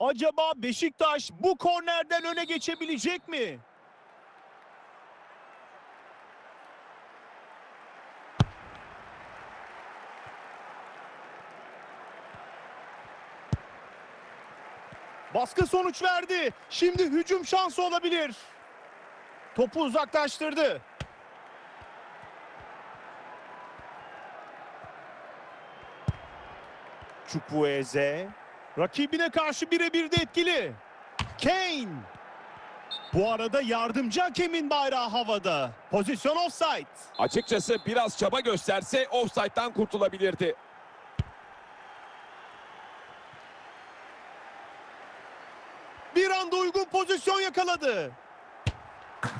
Acaba Beşiktaş bu kornerden öne geçebilecek mi? Baskı sonuç verdi. Şimdi hücum şansı olabilir. Topu uzaklaştırdı. Chukwueze rakibine karşı birebir de etkili. Kane. Bu arada yardımcı hakemin bayrağı havada. Pozisyon offside. Açıkçası biraz çaba gösterse offside'dan kurtulabilirdi. Bir anda uygun pozisyon yakaladı.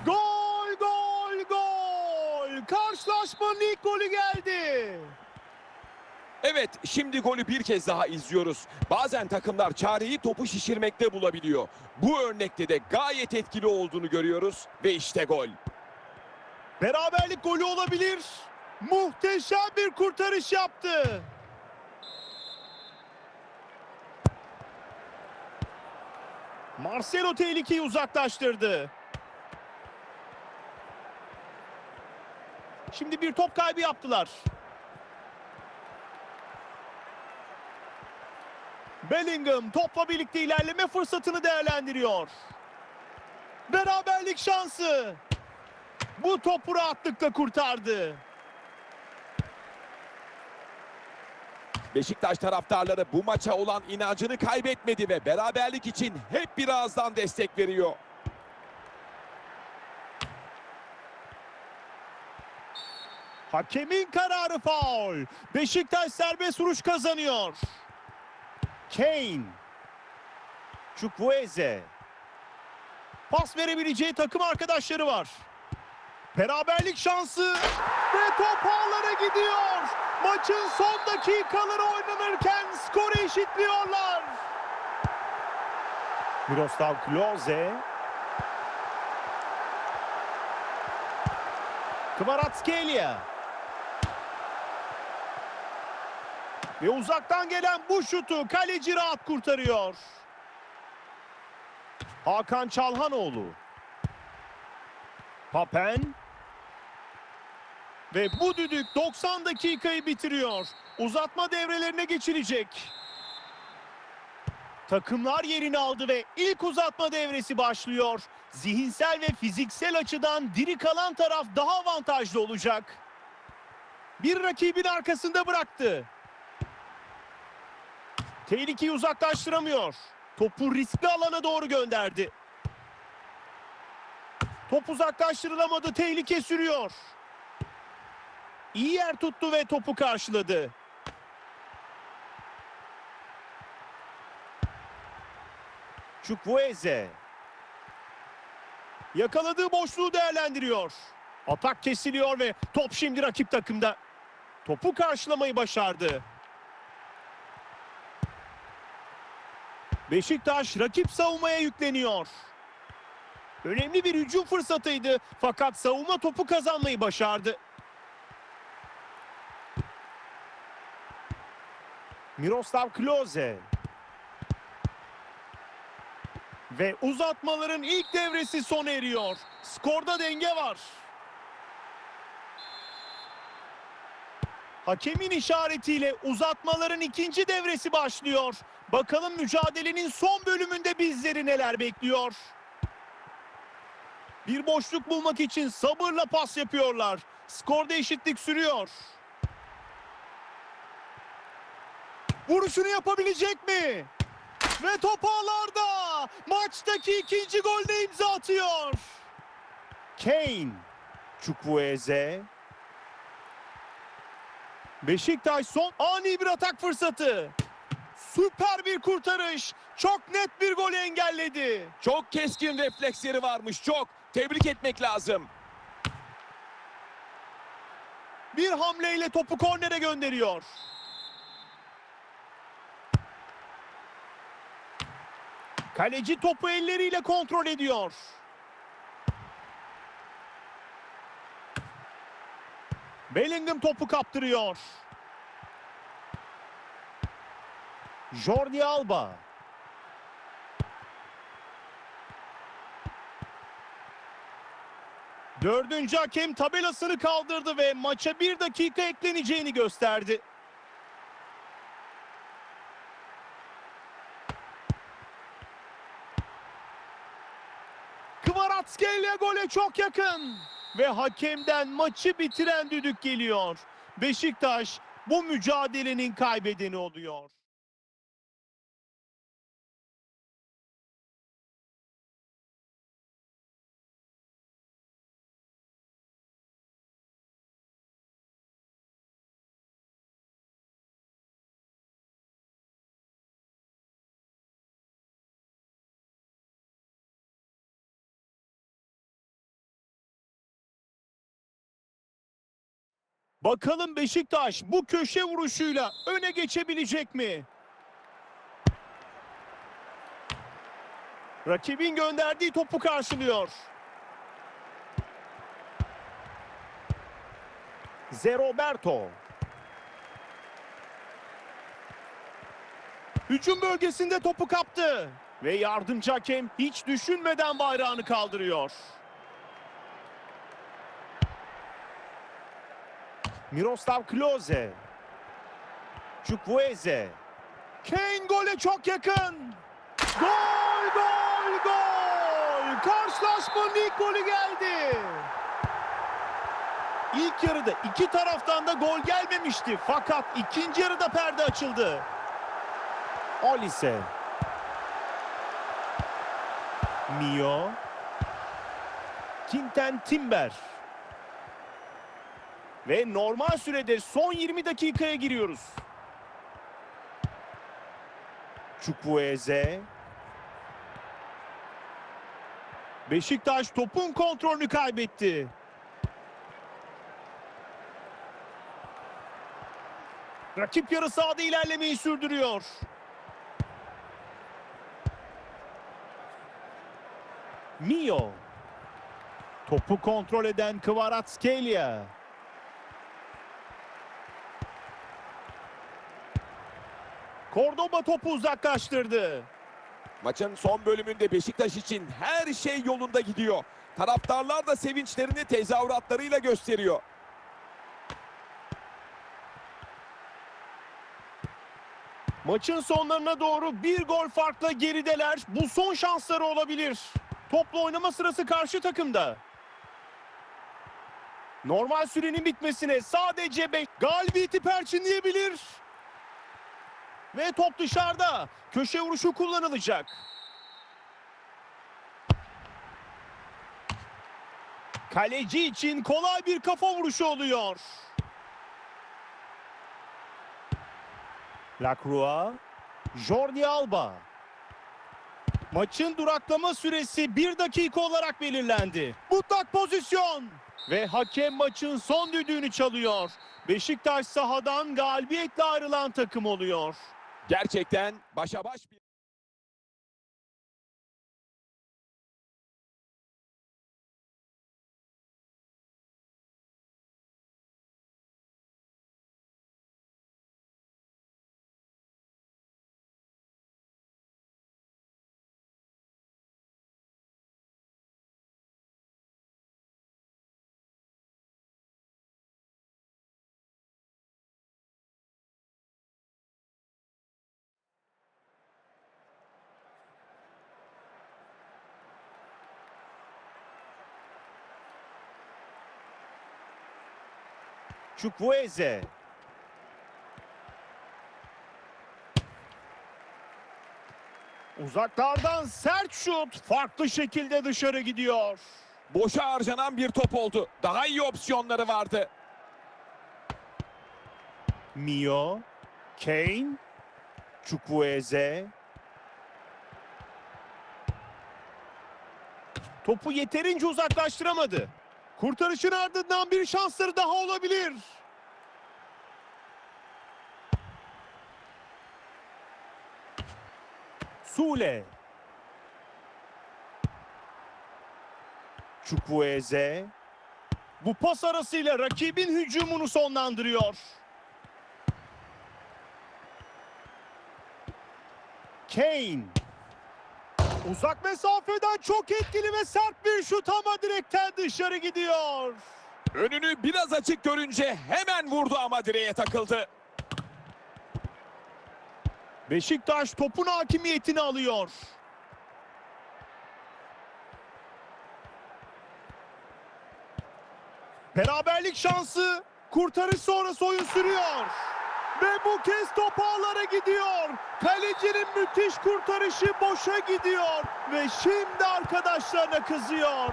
Gol, gol, gol. Karşılaşmanın ilk golü geldi. Evet, şimdi golü bir kez daha izliyoruz. Bazen takımlar çareyi topu şişirmekte bulabiliyor. Bu örnekte de gayet etkili olduğunu görüyoruz ve işte gol. Beraberlik golü olabilir. Muhteşem bir kurtarış yaptı. Marcelo tehlikeyi uzaklaştırdı. Şimdi bir top kaybı yaptılar. Bellingham topla birlikte ilerleme fırsatını değerlendiriyor. Beraberlik şansı. Bu topu rahatlıkla kurtardı. Beşiktaş taraftarları bu maça olan inancını kaybetmedi ve beraberlik için hep birazdan destek veriyor. Hakemin kararı faul. Beşiktaş serbest vuruş kazanıyor. Kane. Chukwueze. Pas verebileceği takım arkadaşları var. Beraberlik şansı ve top ağlara gidiyor. Maçın son dakikaları oynanırken skoru eşitliyorlar. Miroslav Klose. Kvaratskhelia. Ve uzaktan gelen bu şutu kaleci rahat kurtarıyor. Hakan Çalhanoğlu. Papen. Ve bu düdük 90 dakikayı bitiriyor. Uzatma devrelerine geçilecek. Takımlar yerini aldı ve ilk uzatma devresi başlıyor. Zihinsel ve fiziksel açıdan diri kalan taraf daha avantajlı olacak. Bir rakibin arkasında bıraktı. Tehlikeyi uzaklaştıramıyor. Topu riskli alana doğru gönderdi. Top uzaklaştırılamadı. Tehlike sürüyor. İyi yer tuttu ve topu karşıladı. Chukwueze. Yakaladığı boşluğu değerlendiriyor. Atak kesiliyor ve top şimdi rakip takımda. Topu karşılamayı başardı. Beşiktaş rakip savunmaya yükleniyor. Önemli bir hücum fırsatıydı fakat savunma topu kazanmayı başardı. Miroslav Klose. Ve uzatmaların ilk devresi sona eriyor. Skorda denge var. Hakemin işaretiyle uzatmaların ikinci devresi başlıyor. Bakalım mücadelenin son bölümünde bizleri neler bekliyor. Bir boşluk bulmak için sabırla pas yapıyorlar. Skorda eşitlik sürüyor. Vuruşunu yapabilecek mi? Ve top ağlarda. Maçtaki ikinci golde imza atıyor. Kane. Chukwueze. Beşiktaş son ani bir atak fırsatı. Süper bir kurtarış. Çok net bir golü engelledi. Çok keskin refleksleri varmış, çok. Tebrik etmek lazım. Bir hamleyle topu kornere gönderiyor. Kaleci topu elleriyle kontrol ediyor. Bellingham topu kaptırıyor. Jordi Alba. Dördüncü hakem tabelasını kaldırdı ve maça bir dakika ekleneceğini gösterdi. Kvaratskhelia gole çok yakın. Ve hakemden maçı bitiren düdük geliyor. Beşiktaş bu mücadelenin kaybedeni oluyor. Bakalım Beşiktaş bu köşe vuruşuyla öne geçebilecek mi? Rakibin gönderdiği topu karşılıyor. Zeroberto. Hücum bölgesinde topu kaptı. Ve yardımcı hakem hiç düşünmeden bayrağını kaldırıyor. Miroslav Klose. Chukwueze. Kane gole çok yakın. Gol, gol, gol. Karşılaşmanın ilk golü geldi. İlk yarıda iki taraftan da gol gelmemişti. Fakat ikinci yarıda perde açıldı. Olise. Mio. Kinten Timber. Ve normal sürede son 20 dakikaya giriyoruz. Chukwueze. Beşiktaş topun kontrolünü kaybetti. Rakip yarı sahada ilerlemeyi sürdürüyor. Mio. Topu kontrol eden Kvaratskhelia. Cordoba topu uzaklaştırdı. Maçın son bölümünde Beşiktaş için her şey yolunda gidiyor. Taraftarlar da sevinçlerini tezahüratlarıyla gösteriyor. Maçın sonlarına doğru bir gol farkla gerideler. Bu son şansları olabilir. Topla oynama sırası karşı takımda. Normal sürenin bitmesine sadece 5 galibiyeti perçinleyebilir. Ve top dışarıda. Köşe vuruşu kullanılacak. Kaleci için kolay bir kafa vuruşu oluyor. Lacroix, Jordi Alba. Maçın duraklama süresi bir dakika olarak belirlendi. Mutlak pozisyon. Ve hakem maçın son düdüğünü çalıyor. Beşiktaş sahadan galibiyetle ayrılan takım oluyor. Gerçekten başa baş bir... Chukwueze. Uzaklardan sert şut farklı şekilde dışarı gidiyor. Boşa harcanan bir top oldu. Daha iyi opsiyonları vardı. Mio, Kane, Chukwueze. Topu yeterince uzaklaştıramadı. Kurtarışın ardından bir şansları daha olabilir. Sule. Chukwueze. Bu pas arasıyla rakibin hücumunu sonlandırıyor. Kane. Uzak mesafeden çok etkili ve sert bir şut ama direkten dışarı gidiyor. Önünü biraz açık görünce hemen vurdu ama direğe takıldı. Beşiktaş topun hakimiyetini alıyor. Beraberlik şansı kurtarış sonrası oyun sürüyor. Ve bu kez top ağlara gidiyor. Kalecinin müthiş kurtarışı boşa gidiyor. Ve şimdi arkadaşlarına kızıyor.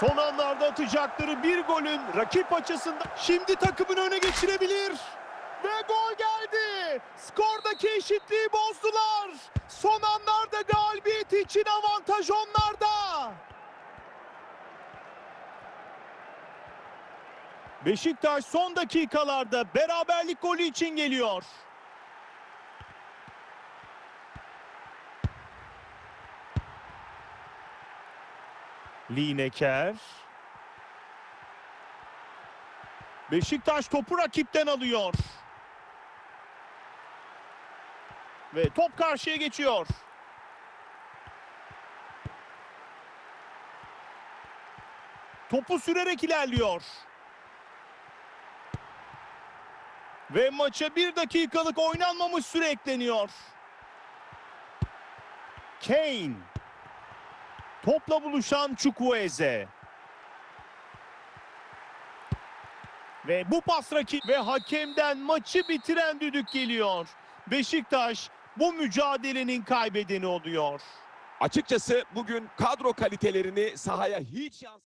Son anlarda atacakları bir golün rakip açısından şimdi takımın öne geçirebilir. Ve gol geldi. Skordaki eşitliği bozdular. Son anlarda galibiyet için avantaj onlarda. Beşiktaş son dakikalarda beraberlik golü için geliyor. Lineker. Beşiktaş topu rakipten alıyor. Ve top karşıya geçiyor. Topu sürerek ilerliyor. Ve maça bir dakikalık oynanmamış süre ekleniyor. Kane. Topla buluşan Chukwueze. Ve bu pas rakip ve hakemden maçı bitiren düdük geliyor. Beşiktaş bu mücadelenin kaybedeni oluyor. Açıkçası bugün kadro kalitelerini sahaya hiç yansıtmadı.